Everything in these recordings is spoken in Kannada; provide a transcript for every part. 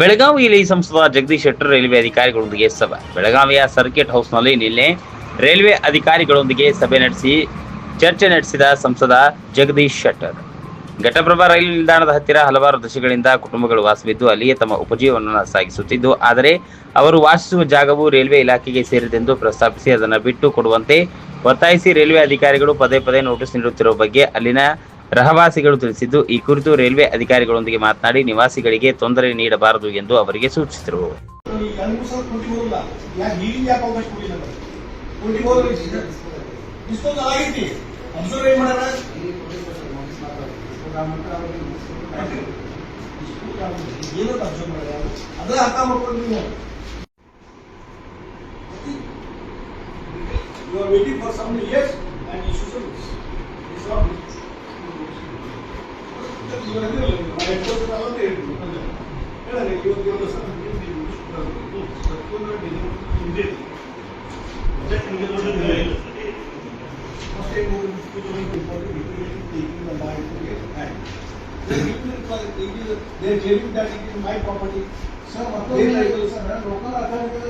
ಬೆಳಗಾವಿಯಲ್ಲಿ ಸಂಸದ ಜಗದೀಶ್ ಶೆಟ್ಟರ್ ರೈಲ್ವೆ ಅಧಿಕಾರಿಗಳೊಂದಿಗೆ ಸಭೆ. ಬೆಳಗಾವಿಯ ಸರ್ಕಿಟ್ ಹೌಸ್ನಲ್ಲಿ ನಿನ್ನೆ ರೈಲ್ವೆ ಅಧಿಕಾರಿಗಳೊಂದಿಗೆ ಸಭೆ ನಡೆಸಿ ಚರ್ಚೆ ನಡೆಸಿದ ಸಂಸದ ಜಗದೀಶ್ ಶೆಟ್ಟರ್. ಘಟಪ್ರಭಾ ರೈಲು ನಿಲ್ದಾಣದ ಹತ್ತಿರ ಹಲವಾರು ದಶಕಗಳಿಂದ ಕುಟುಂಬಗಳು ವಾಸವಿದ್ದು, ಅಲ್ಲಿಯೇ ತಮ್ಮ ಉಪಜೀವನವನ್ನು ಸಾಗಿಸುತ್ತಿದ್ದು, ಆದರೆ ಅವರು ವಾಸಿಸುವ ಜಾಗವು ರೈಲ್ವೆ ಇಲಾಖೆಗೆ ಸೇರಿದೆಂದು ಪ್ರಸ್ತಾಪಿಸಿ ಅದನ್ನು ಬಿಟ್ಟು ಕೊಡುವಂತೆ ಒತ್ತಾಯಿಸಿ ರೈಲ್ವೆ ಅಧಿಕಾರಿಗಳು ಪದೇ ಪದೇ ನೋಟಿಸ್ ನೀಡುತ್ತಿರುವ ಬಗ್ಗೆ ಅಲ್ಲಿನ ರಹವಾಸಿಗಳು ತಿಳಿಸಿದ್ದು, ಈ ಕುರಿತು ರೈಲ್ವೆ ಅಧಿಕಾರಿಗಳೊಂದಿಗೆ ಮಾತನಾಡಿ ನಿವಾಸಿಗಳಿಗೆ ತೊಂದರೆ ನೀಡಬಾರದು ಎಂದು ಅವರಿಗೆ ಸೂಚಿಸಿದರು. You are waiting for some years and you it is my property sir ಮತ್ತೊಂದು ಏನಾಯ್ತು ಸರ್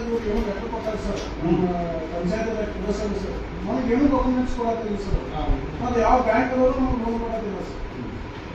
ನೀವು ಏನು ಲೆಟರ್ ಕೊಟ್ಟಾರೆ ಸರ್ ನಮ್ಮ ಪಂಚಾಯತ್ ಪುರಸಭೆ ಸರ್ ನಮಗೆ ಏನು ಡಾಕ್ಯುಮೆಂಟ್ಸ್ ಕೊಡತ್ತಿಲ್ಲ ಸರ್ ಮತ್ತೆ ಯಾವ ಬ್ಯಾಂಕ್ ಅವರು ನಮ್ಗೆ ಲೋನ್ ಕೊಡತ್ತಿಲ್ಲ ಸರ್ ದೊಡ್ಡ ಇಶ್ಯೂ ಆಗಿದೆ ಸರ್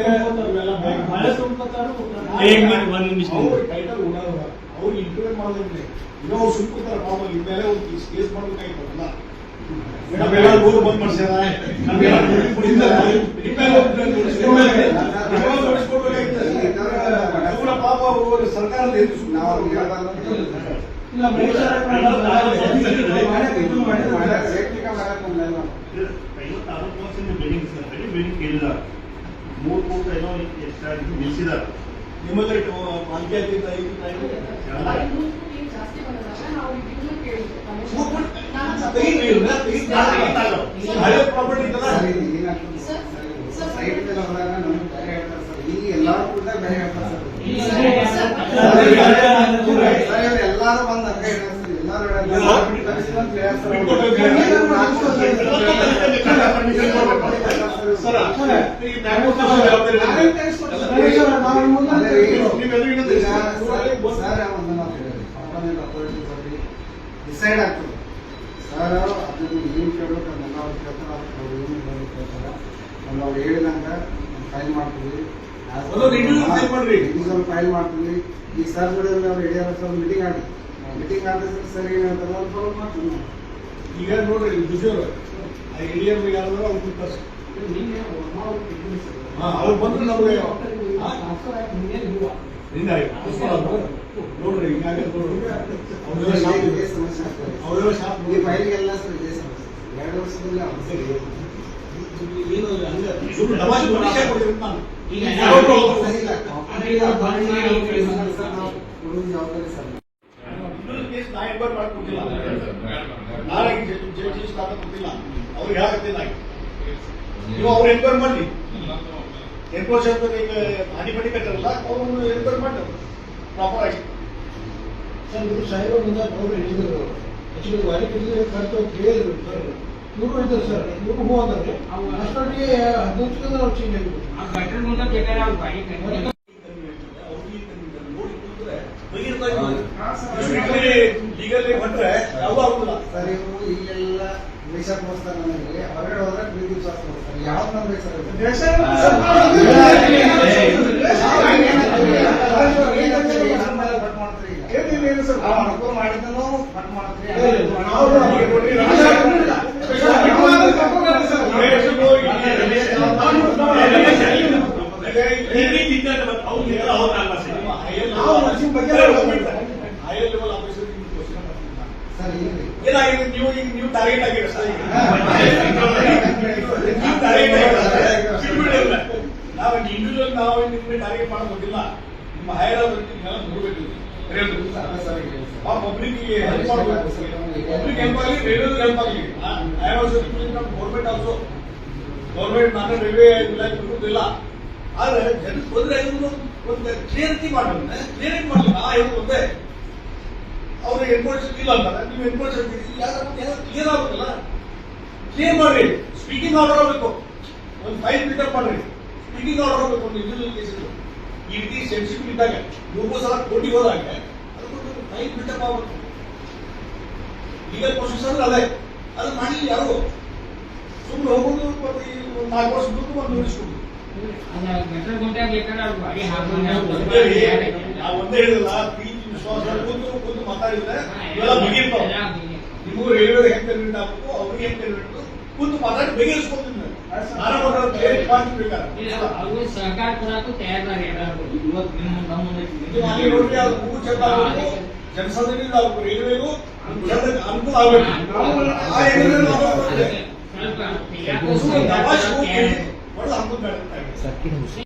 ಏನು? ಸರ್ ಕೊಡೋದಿಲ್ಲ ಸರ್ ಅವ್ರು ಇಂಟರ್ವ್ಯೂ ಮಾಡೋದಿಲ್ಲ ಇನ್ನೂ ಅವ್ರು ಸುಮ್ಕೋತಾರೆ ಪಾಪ ಇನ್ಮೇಲೆ ಅವ್ರು ಕೇಸ್ ಮಾಡ್ಬೇಕಾಗಿತ್ತಲ್ಲ ನಮ್ಮೆಲ್ಲ ಗೋರು ಬಂದ್ ಮಾಡ್ಸ್ಯಾರ. ಇನ್ಮೇಲೆ ಅವ್ರು ನೋಟಿಸ್ ಕೊಡ್ಬೇಕಾಗಿತ್ತು. ಇನ್ಮೇಲೆ ನೋಟಿಸ್ ಕೊಡ್ಬೇಕಾಗಿತ್ತು. ಇವ್ರ ಪಾಪ ಅವ್ರು ಸರ್ಕಾರದ ಎದುರು ಸುಮ್ನೆ ಇಲ್ಲ ಮೂರು ಕೋಟಿ ಏನೋ ಎಕ್ಸ್ಟ್ರಾ ನಿಲ್ಸಿದಾರೆ ನಿಮ್ಮಲ್ಲಿ ಪಂಚಾಯತ್ ಹಳೆ ಪ್ರಾಪರ್ಟಿ ಇತ್ತಲ್ಲ ಎಲ್ಲಾರು ಕೂಡ ಬೇರೆ ಹೇಳ್ತಾರೆ ಎಲ್ಲಾರು ಬಂದ್ ಹಂಗ ಹೇಳ್ತಾರೆ ಸರ್ ಈ? ಡಿಸೈಡ್ ಆಗ್ತದೆ. ಸರ್ ಅದನ್ನು ಏನು ಕೇಳಬೇಕು ಅದನ್ನ ಅವ್ರು ಕೇಳ್ತಾರೆ ಅದಕ್ಕೆ ಅವ್ರು ಏನು ಹೇಳೋದು ಕೇಳ್ತಾರೆ ಒಂದು ಅವ್ರು ಹೇಳಿದಂಗ ಫೈಲ್ ಮಾಡ್ತೀವಿ. ಫೈಲ್ ಮಾಡ್ತೀವಿ. ಈ ಸರ್ ಕೂಡ ಅವ್ರು ಹಿಡಿಯೋರು ಸರ್ ಮೀಟಿಂಗ್ ಆಡಿ ಮೀಟಿಂಗ್ ಆಡಿದ್ರೆ ಸರ್ ಏನು ಹೇಳ್ತಾರೆ ಅವ್ರು ಫಾಲೋ ಮಾಡ್ತೀನಿ ಈಗ ನೋಡ್ರಿ ದುಡ್ಡು ಇಂಡಿಯನ್ ಯಾರಾದ್ರೂ ಅವ್ರು ಕಳ್ಸಿ ಹಾ, ಅವ್ರು ಬಂದ್ರೆ ನಮ್ಗೆ ಹಾ? ನಿನ್ನ ನೋಡ್ರಿ ಹಿಂಗಾಗಿ ನೋಡ್ರಿ ಅವ್ರೆಲ್ಲ ಶಾಪ್ ಇದೆ. ಇದೇ ಸಮಸ್ಯೆ ಆಗ್ತದೆ ಅವ್ರೆಲ್ಲ ಶಾಪ್ ಈ ಫೈಲ್ಗೆಲ್ಲ ಸರ್ ಇದೇ ಸಮಸ್ಯೆ ಎರಡು ವರ್ಷದಲ್ಲಿ ಅವಸರ ಏನು ಹಂಗ ಸುಮ್ನೆ ಡಮಾಶಿ ಮನುಷ್ಯ ಕೊಡ್ತೀನಿ ನಾನು ಸರಿ ಇಲ್ಲ ಕೊಡೋದು ಜವಾಬ್ದಾರಿ ಸರ್ ಇನ್ನೊಂದು ಕೇಸ್ ನಾ ಎಂಬರ್ ಮಾಡ್ಕೊಟ್ಟಿಲ್ಲ ನಾಳೆ ಜಡ್ಜಿ ಸ್ಟಾರ್ಟ್ ಕೊಟ್ಟಿಲ್ಲ ಅವ್ರಿಗೆ ಹೇಳಕತ್ತಿಲ್ಲ ನೀವು ಅವ್ರು ಎನ್ಕ್ವೈರ್ ಮಾಡಿ ಎನ್ಕ್ವೈರ್ ಅಂತ ಈಗ ಅಡಿಪಡಿ ಕಟ್ಟಲ್ಲ ಅವ್ರನ್ನು ಎನ್ಕ್ವೈರ್ ಮಾಡಿ. ಪ್ರಾಪರ್ ಆಗಿ. ಸರ್ ಇವರು ಮುಂದೆ ಅವರು ಹೇಳಿದ್ರು. ಆಕ್ಚುಲಿ ವಾರಿ ಕಟ್ಟಿದ್ರೆ ಖರ್ಚು ಕೇಳಿದ್ರು ಸರ್. ಇವರು ಇದ್ರು ಸರ್. ಇವರು ಹೂ ಅಂದ್ರೆ ಅಷ್ಟೊಟ್ಟಿಗೆ ಹದಿನೈದು ಜನ ಅವ್ರು ಚೇಂಜ್ ಆಗಿಬಿಟ್ಟು ಲೀಗಲ್ ಬಂದ್ರೆ ಯಾವ ಆಗುದಿಲ್ಲ ಸರ್ ಇವರು ಇಲ್ಲೆಲ್ಲ ದೇಶ ತೋರಿಸ್ತಾರೆ ನನಗೆ ಹೊರಗಡೆ ಹೋದ್ರೆ ಪ್ರೀತಿ ವಿಶ್ವಾಸ ತೋರಿಸ್ತಾರೆ ಯಾವ್ದು ನಂಬೇಕು ಸರ್ ದೇಶ ಬಗ್ಗೆ ಹೈ ಲೆವೆಲ್ ಆಫೀಸರ್ ಸರ್ ಏನಾಗಿದೆ ನೀವು ಈಗ. ನೀವು ಟಾರ್ಗೆಟ್ ಆಗಿರ ನೀವು ಇಂಡಿವಿಜುವಲ್ ನಾವು ನಿಮ್ಗೆ ಟಾರ್ಗೆಟ್ ಮಾಡೋದಿಲ್ಲ ನಿಮ್ಮ ಹೈರ್ ಅವ್ರಿಗೆಲ್ಲ ನೋಡಬೇಕು ಹೆಲ್ಪ್ ಮಾಡಬೇಕು ಹೆಲ್ಪ್ ಆಗಲಿ ರೈಲ್ವೆ ಹೆಲ್ಪ್ ಆಗಲಿ. I was government also government ನಾನು ರೈಲ್ವೆ ಇಲಾಖೆ ಬಿಡುವುದಿಲ್ಲ ಆದ್ರೆ ಜನ ತೊಂದರೆ ಒಂದು ಕ್ಲಿಯರಿಟಿ ಮಾಡೋಣ ಕ್ಲಿಯರ್ ಮಾಡಲಿಲ್ಲ ಆ ಹೇಳೋದು ಒಂದೇ. ಅವ್ರಿಗೆ ಎನ್ಫೋರ್ಸ್ಮೆಂಟ್ ಇಲ್ಲ ಅಂತಾರೆ. ನೀವು ಎನ್ಫೋರ್ಸ್ಮೆಂಟ್ ಯಾಕಂದ್ರೆ ಕ್ಲಿಯರ್ ಆಗುತ್ತಲ್ಲ? ಕ್ಲಿಯರ್ ಮಾಡ್ರಿ. ಸ್ಪೀಕಿಂಗ್ ಆರ್ಡರ್ ಆಗಬೇಕು ಒಂದು ಫೈಲ್ ಪಿಕಪ್ ಮಾಡ್ರಿ. ಸ್ಪೀಕಿಂಗ್ ಆರ್ಡರ್ ಆಗಬೇಕು ಒಂದು ಇಂಡಿವಿಜುವಲ್ ಕೇಸ್ ಈ ರೀತಿ ಸೆನ್ಸಿಟಿವ್ ಇದ್ದಾಗ ಮೂರು ಸಲ ಕೋಟಿ ಹೋದಾಗ ಅದಕ್ಕೊಂದು ಫೈಲ್ ಪಿಕಪ್ ಆಗಬೇಕು. ಲೀಗಲ್ ಪ್ರೊಸೆಸರ್ ಅದೇ. ಅದು ಮಾಡಿ ಯಾರು? ಸುಮ್ಮನೆ ಹೋಗೋದು ಮತ್ತೆ ಈ ಒಂದು ನಾಲ್ಕು ವರ್ಷ ದುಡ್ಡು ಒಂದು ನೋಡಿಸ್ಕೊಂಡು ನಾವು ಒಂದೇ ವಿಶ್ವಾಸ ಕೂತು ಮಾತಾಡಿದ್ರೆ ಇವೆಲ್ಲ ನಿಮಗೂ ರೈಲ್ವೆ ಹೆಂಗ್ ಕನ್ವಿಂಟ್ ಆಗ್ಬೇಕು ಅವ್ರಿಗೆ ಹೆಂಗ್ ಕನ್ವಿಂಟ್ ಕೂತು ಮಾತಾಡಿ ಬಗೆಹರಿಸ್ಕೊತೀನಿ ನಾನು ಮಾಡೋದು ಕ್ಲಿಯರ್ ಮಾಡ್ಬೇಕಾದ್ರೆ ಸಹಕಾರ ಕೊಡಕ್ಕೂ ತಯಾರಿ ಇವತ್ತು ನಿಮ್ಮ ನಮ್ಮ ಮುಂದೆ ಇದು ಅಲ್ಲಿ ನೋಡ್ರಿ ಅದು ಮೂರು ಚಂದ ಆಗಬೇಕು ಜನಸಾಮಾನ್ಯರಿಂದ ಆಗ್ಬೇಕು ರೈಲ್ವೆಗೂ ಜನರಿಗೆ ಅನುಕೂಲ ಆಗ್ಬೇಕು ಆ ಒಳ್ಳೆ ಅನುಕೂಲ